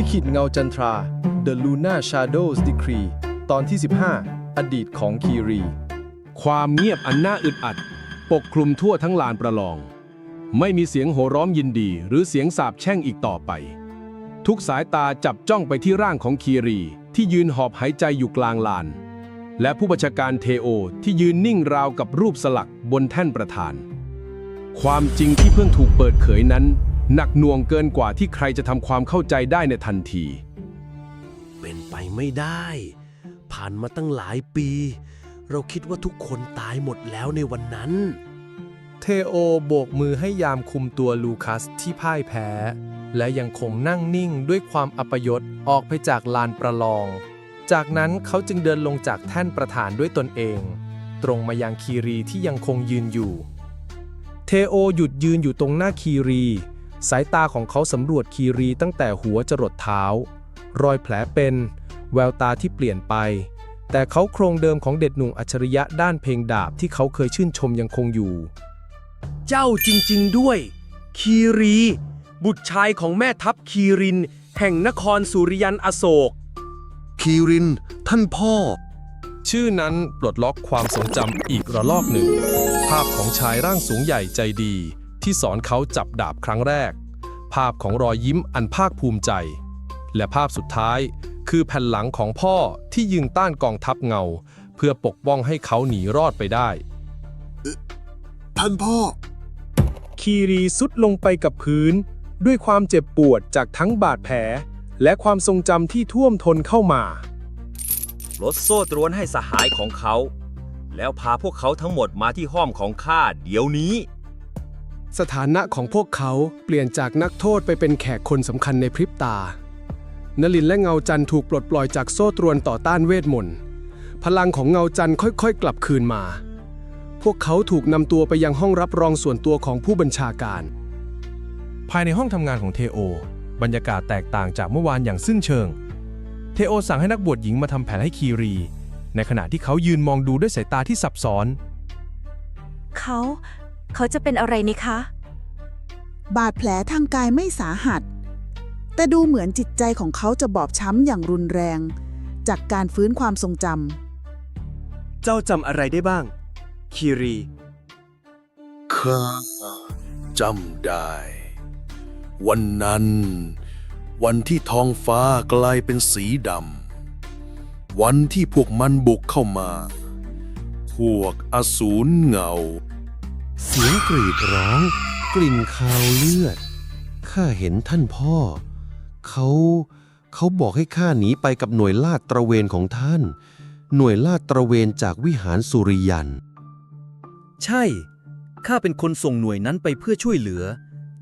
ลิขิตเงาจันทรา The Luna Shadows Decree ตอนที่ 15 อดีตของคีรี ความเงียบอันน่าอึดอัด ปกคลุมทั่วทั้งลานประลอง ไม่มีเสียงโห่ร้องยินดี หรือเสียงสาบแช่งอีกต่อไป ทุกสายตาจับจ้องไปที่ร่างของคีรีที่ยืนหอบหายใจอยู่กลางลาน และผู้บัญชาการเทโอที่ยืนนิ่งราวกับรูปสลักบนแท่นประธาน ความจริงที่เพิ่งถูกเปิดเผยนั้น หนักหน่วงเกินกว่าที่ใครจะทำความเข้าใจได้ในทันที เป็นไปไม่ได้ ผ่านมาตั้งหลายปี เราคิดว่าทุกคนตายหมดแล้วในวันนั้น เทโอโบกมือให้ยามคุมตัวลูคัสที่พ่ายแพ้ และยังคงนั่งนิ่งด้วยความอัปยศออกไปจากลานประลอง จากนั้นเขาจึงเดินลงจากแท่นประธานด้วยตนเอง ตรงมายังคีรีที่ยังคงยืนอยู่ เทโอหยุดยืนอยู่ตรงหน้าคีรี สายตาของเขาสำรวจคีรีตั้งแต่หัวจรดเท้า รอยแผลเป็น แววตาที่เปลี่ยนไป แต่เขาโครงเดิมของเด็ดหนุ่มอัจฉริยะด้านเพลงดาบที่เขาเคยชื่นชมยังคงอยู่ เจ้าจริง ๆ ด้วย คีรี บุตรชายของแม่ทัพคีริน แห่งนครสุริยันอโศก คีริน ท่านพ่อ ชื่อนั้นปลดล็อกความทรงจำอีกระลอกหนึ่ง ภาพของชายร่างสูงใหญ่ใจดี ที่สอนเขาจับดาบครั้งแรก ภาพของรอยยิ้มอันภาคภูมิใจ และภาพสุดท้าย คือแผ่นหลังของพ่อที่ยืนต้านกองทัพเงา เพื่อปกป้องให้เขาหนีรอดไปได้ท่านพ่อ คีรีสุดลงไปกับพื้น ด้วยความเจ็บปวดจากทั้งบาดแผล และความทรงจำที่ท่วมท้นเข้ามา ลดโซ่ตรวนให้สหายของเขา แล้วพาพวกเขาทั้งหมดมาที่ห้อมของข้าเดี๋ยวนี้ สถานะของพวกเขาเปลี่ยนจากนักโทษไปเป็นแขกคนสำคัญในพริบตา นลินและเงาจันทร์ถูกปลดปล่อยจากโซ่ตรวนต่อต้านเวทมนต์ พลังของเงาจันทร์ค่อยๆ กลับคืนมา พวกเขาถูกนำตัวไปยังห้องรับรองส่วนตัวของผู้บัญชาการ ภายในห้องทำงานของเทโอ บรรยากาศแตกต่างจากเมื่อวานอย่างสิ้นเชิง เทโอสั่งให้นักบวชหญิงมาทำแผนให้คีรี ในขณะที่เขายืนมองดูด้วยสายตาที่ซับซ้อน เขา เขาจะเป็นอะไรนี่คะ บาดแผลทางกายไม่สาหัส แต่ดูเหมือนจิตใจของเขาจะบอบช้ำอย่างรุนแรง จากการฟื้นความทรงจเจ้าจำอะไรได้บ้าง คีรี ข้าจำได้ วันนั้น วันที่ท้องฟ้ากลายเป็นสีดำ วันที่พวกมันบุกเข้ามา พวกอสูรเงา เสียงกรีดร้อง กลิ่นคาวเลือด ข้าเห็นท่านพ่อ เขาเขาบอกให้ข้าหนีไปกับหน่วยลาดตระเวนของท่าน หน่วยลาดตระเวนจากวิหารสุริยัน ใช่ ข้าเป็นคนส่งหน่วยนั้นไปเพื่อช่วยเหลือ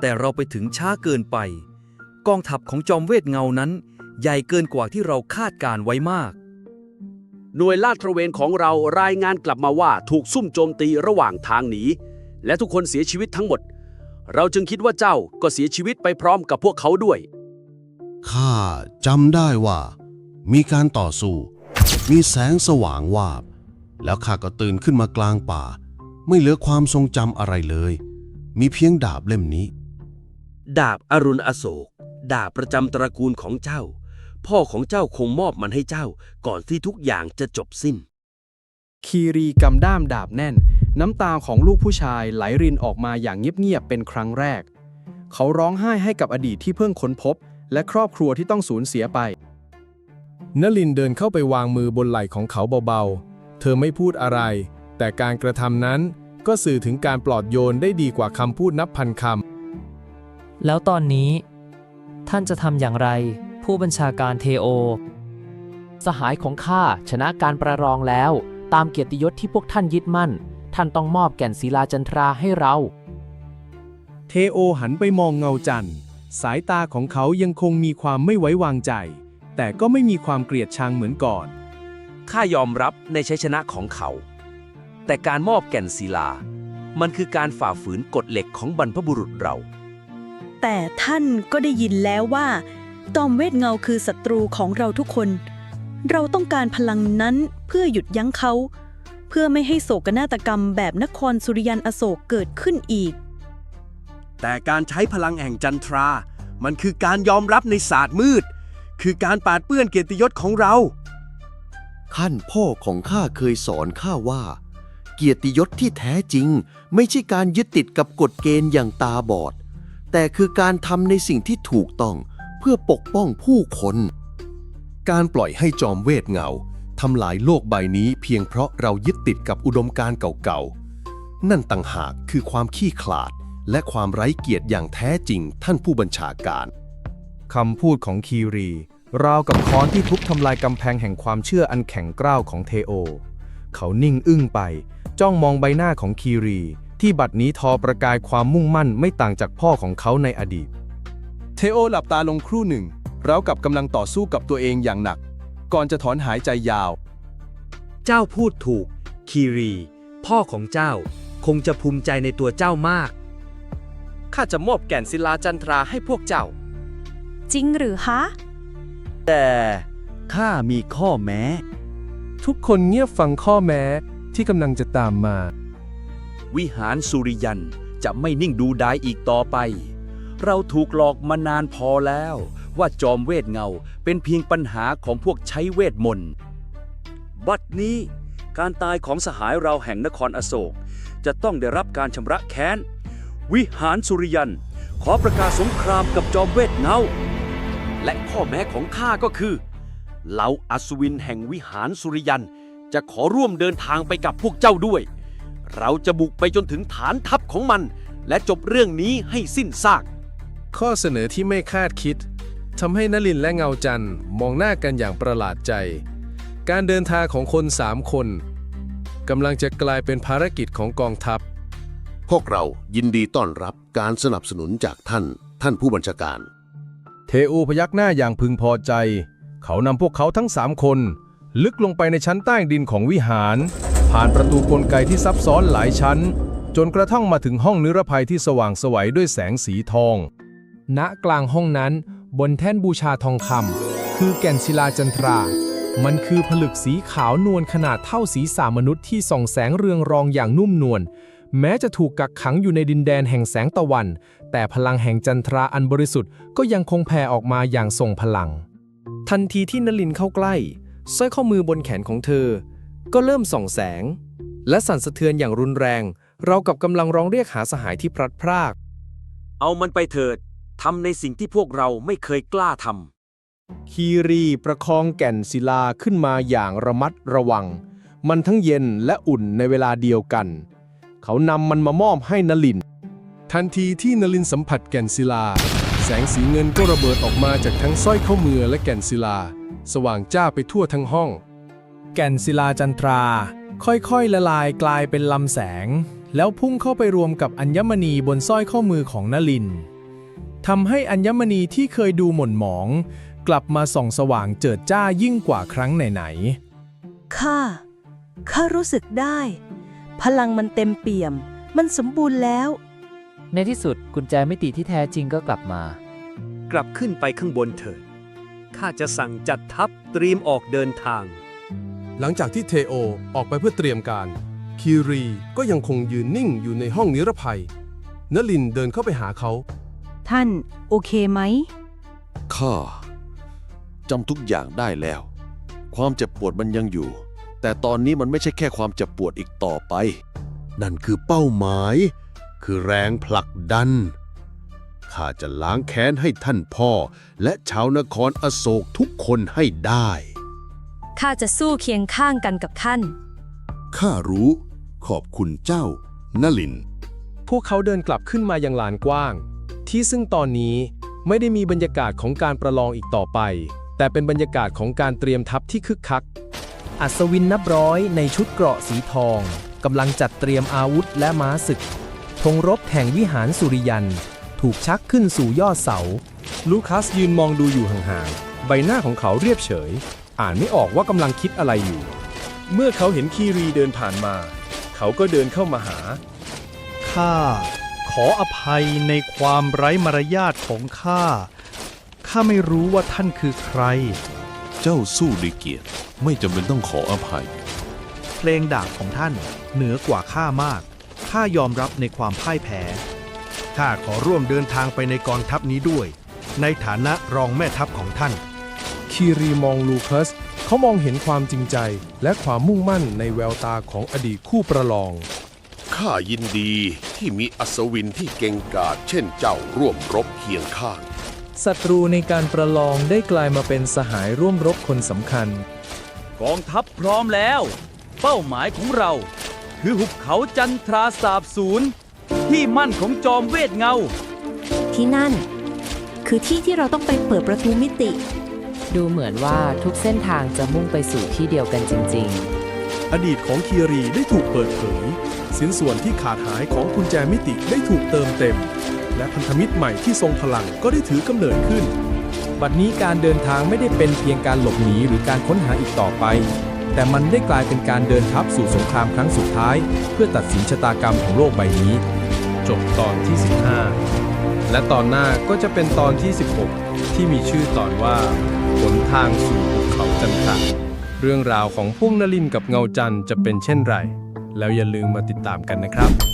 แต่เราไปถึงช้าเกินไป กองทัพของจอมเวทเงานั้น ใหญ่เกินกว่าที่เราคาดการไว้มาก หน่วยลาดตระเวนของเรารายงานกลับมาว่าถูกซุ่มโจมตีระหว่างทางหนี และทุกคนเสียชีวิตทั้งหมด เราจึงคิดว่าเจ้าก็เสียชีวิตไปพร้อมกับพวกเขาด้วย ข้าจำได้ว่า มีการต่อสู้ มีแสงสว่างวาบ แล้วข้าก็ตื่นขึ้นมากลางป่า ไม่เหลือความทรงจำอะไรเลย มีเพียงดาบเล่มนี้ ดาบอรุณอโศก ดาบประจำตระกูลของเจ้า พ่อของเจ้าคงมอบมันให้เจ้า ก่อนที่ทุกอย่างจะจบสิ้น คีรีกำด้ามดาบแน่น น้ำตาของลูกผู้ชายไหลรินออกมาอย่างเงียบๆเป็นครั้งแรก เขาร้องไห้ให้กับอดีตที่เพิ่งค้นพบ และครอบครัวที่ต้องสูญเสียไปนลินเดินเข้าไปวางมือบนไหล่ของเขาเบาๆ เธอไม่พูดอะไร แต่การกระทำนั้นก็สื่อถึงการปลอบโยนได้ดีกว่าคำพูดนับพันคำ แล้วตอนนี้ ท่านจะทำอย่างไร ผู้บัญชาการเทโอ สหายของข้าชนะการประลองแล้ว ตามเกียรติยศที่พวกท่านยึดมั่น ท่านต้องมอบแก่นศิลาจันทราให้เรา เทโอหันไปมองเงาจันทร์สายตาของเขายังคงมีความไม่ไว้วางใจ แต่ก็ไม่มีความเกลียดชังเหมือนก่อน ข้ายอมรับในชัยชนะของเขา แต่การมอบแก่นศิลา มันคือการฝ่าฝืนกฎเหล็กของบรรพบุรุษเรา แต่ท่านก็ได้ยินแล้วว่า ตอมเวทเงาคือศัตรูของเราทุกคน เราต้องการพลังนั้นเพื่อหยุดยั้งเขา เพื่อไม่ให้โศกนาฏกรรมแบบนครสุริยันอโศกเกิดขึ้นอีก แต่การใช้พลังแห่งจันทรา มันคือการยอมรับในศาสตร์มืด คือการปาดเปื้อนเกียรติยศของเราท่านพ่อของข้าเคยสอนข้าว่า เกียรติยศที่แท้จริง ไม่ใช่การยึดติดกับกฎเกณฑ์อย่างตาบอด แต่คือการทำในสิ่งที่ถูกต้องเพื่อปกป้องผู้คน การปล่อยให้จอมเวทเงา ทำลายโลกใบนี้เพียงเพราะเรายึดติดกับอุดมการณ์เก่าๆ นั่นต่างหากคือความขี้ขลาด และความไร้เกียรติอย่างแท้จริงท่านผู้บัญชาการคำพูดของคีรี ราวกับค้อนที่ทุบทำลายกำแพงแห่งความเชื่ออันแข็งกร้าวของเทโอ เขานิ่งอึ้งไป จ้องมองใบหน้าของคีรี ที่บัดนี้ทอประกายความมุ่งมั่นไม่ต่างจากพ่อของเขาในอดีต เทโอหลับตาลงครู่หนึ่งราวกับกำลังต่อสู้กับตัวเองอย่างหนัก ก่อนจะถอนหายใจยาว เจ้าพูดถูก คีรี พ่อของเจ้า คงจะภูมิใจในตัวเจ้ามาก ข้าจะมอบแก่นศิลาจันทราให้พวกเจ้า จริงหรือคะแต่ข้ามีข้อแม้ ทุกคนเงียบฟังข้อแม้ที่กำลังจะตามมา วิหารสุริยันจะไม่นิ่งดูดายอีกต่อไป เราถูกหลอกมานานพอแล้ว ว่าจอมเวทเงาเป็นเพียงปัญหาของพวกใช้เวทมนต์ บัดนี้ การตายของสหายเราแห่งนครอโศก จะต้องได้รับการชำระแค้น วิหารสุริยัน ขอประกาศสงครามกับจอมเวทเงา และข้อแม้ของข้าก็คือเหล่าอัศวินแห่งวิหารสุริยันจะขอร่วมเดินทางไปกับพวกเจ้าด้วย เราจะบุกไปจนถึงฐานทัพของมัน และจบเรื่องนี้ให้สิ้นซาก ข้อเสนอที่ไม่คาดคิด ทำให้นลินและเงาจันทร์มองหน้ากันอย่างประหลาดใจ การเดินทางของคนสามคนกำลังจะกลายเป็นภารกิจของกองทัพ พวกเรายินดีต้อนรับการสนับสนุนจากท่านท่านผู้บัญชาการ เทอูพยักหน้าอย่างพึงพอใจ เขานำพวกเขาทั้งสามคน ลึกลงไปในชั้นใต้ดินของวิหาร ผ่านประตูกลไกที่ซับซ้อนหลายชั้น จนกระทั่งมาถึงห้องนิรภัยที่สว่างไสวัยด้วยแสงสีทอง ณกลางห้องนั้น บนแท่นบูชาทองคำคือแก่นศิลาจันทรา มันคือผลึกสีขาวนวลขนาดเท่าศีรษะมนุษย์ที่ส่องแสงเรืองรองอย่างนุ่มนวลแม้จะถูกกักขังอยู่ในดินแดนแห่งแสงตะวัน แต่พลังแห่งจันทราอันบริสุทธิ์ก็ยังคงแผ่ออกมาอย่างทรงพลัง ทันทีที่นลินเข้าใกล้สร้อยข้อมือบนแขนของเธอ ก็เริ่มส่องแสง และสั่นสะเทือนอย่างรุนแรง เรากับกำลังร้องเรียกหาสหายที่พลัดพราก เอามันไปเถิด ทำในสิ่งที่พวกเราไม่เคยกล้าทำคีรีประคองแก่นศิลาขึ้นมาอย่างระมัดระวัง มันทั้งเย็นและอุ่นในเวลาเดียวกัน เขานำมันมามอบให้นลิน ทันทีที่นลินสัมผัสแก่นศิลา แสงสีเงินก็ระเบิดออกมาจากทั้งสร้อยข้อมือและแก่นศิลา สว่างจ้าไปทั่วทั้งห้อง แก่นศิลาจันทรา ค่อยๆละลายกลายเป็นลำแสง แล้วพุ่งเข้าไปรวมกับอัญมณีบนสร้อยข้อมือของนลิน ทำให้อัญมณีที่เคยดูหม่นหมอง กลับมาส่องสว่างเจิดจ้ายิ่งกว่าครั้งไหนข้า ข้ารู้สึกได้ พลังมันเต็มเปี่ยม มันสมบูรณ์แล้ว ในที่สุดกุญแจมิติที่แท้จริงก็กลับมา กลับขึ้นไปข้างบนเถิด ข้าจะสั่งจัดทัพเตรียมออกเดินทางๆหลังจากที่เทโอออกไปเพื่อเตรียมการ คีรีก็ยังคงยืนนิ่งอยู่ในห้องนิรภัย นลินเดินเข้าไปหาเขา ท่านโอเคไหม ข้าจำทุกอย่างได้แล้ว ความเจ็บปวดมันยังอยู่ แต่ตอนนี้มันไม่ใช่แค่ความเจ็บปวดอีกต่อไป นั่นคือเป้าหมาย คือแรงผลักดัน ข้าจะล้างแค้นให้ท่านพ่อ และชาวนครอโศกทุกคนให้ได้ ข้าจะสู้เคียงข้างกันกับท่าน ข้ารู้ ขอบคุณเจ้า นลิน พวกเขาเดินกลับขึ้นมายังลานกว้าง ที่ซึ่งตอนนี้ไม่ได้มีบรรยากาศของการประลองอีกต่อไป แต่เป็นบรรยากาศของการเตรียมทัพที่คึกคัก อัศวินนับร้อยในชุดเกราะสีทองกำลังจัดเตรียมอาวุธและม้าศึกธงรบแห่งวิหารสุริยัน ถูกชักขึ้นสู่ยอดเสา ลูคัสยืนมองดูอยู่ห่างๆ ใบหน้าของเขาเรียบเฉย อ่านไม่ออกว่ากำลังคิดอะไรอยู่ เมื่อเขาเห็นคีรีเดินผ่านมา เขาก็เดินเข้ามาหา ข้า ขออภัยในความไร้มารยาทของข้า ข้าไม่รู้ว่าท่านคือใคร เจ้าสู้ด้วยเกียรติ ไม่จำเป็นต้องขออภัย เพลงดาบของท่านเหนือกว่าข้ามาก ข้ายอมรับในความพ่ายแพ้ ข้าขอร่วมเดินทางไปในกองทัพนี้ด้วย ในฐานะรองแม่ทัพของท่าน คีรีมองลูคัส เขามองเห็นความจริงใจ และความมุ่งมั่นในแววตาของอดีตคู่ประลอง ข้ายินดี ที่มีอัศวินที่เก่งกาจเช่นเจ้าร่วมรบเคียงข้าง ศัตรูในการประลองได้กลายมาเป็นสหายร่วมรบคนสำคัญ กองทัพพร้อมแล้ว เป้าหมายของเรา คือหุบเขาจันทราสาบสูญที่มั่นของจอมเวทเงา ที่นั่น คือที่ที่เราต้องไปเปิดประตูมิติ ดูเหมือนว่าทุกเส้นทางจะมุ่งไปสู่ที่เดียวกันจริง อดีตของคีรีได้ถูกเปิดเผย สินส่วนที่ขาดหายของกุญแจมิติได้ถูกเติมเต็ม และพันธมิตรใหม่ที่ทรงพลังก็ได้ถือกำเนิดขึ้น บัดนี้การเดินทางไม่ได้เป็นเพียงการหลบหนีหรือการค้นหาอีกต่อไป แต่มันได้กลายเป็นการเดินทัพสู่สงครามครั้งสุดท้าย เพื่อตัดสินชะตากรรมของโลกใบนี้ จบตอนที่ 15 และตอนหน้าก็จะเป็นตอนที่ 16 ที่มีชื่อตอนว่าหนทางสู่ภูเขาจันทรา เรื่องราวของพวกนลินกับเงาจันจะเป็นเช่นไร แล้วอย่าลืมมาติดตามกันนะครับ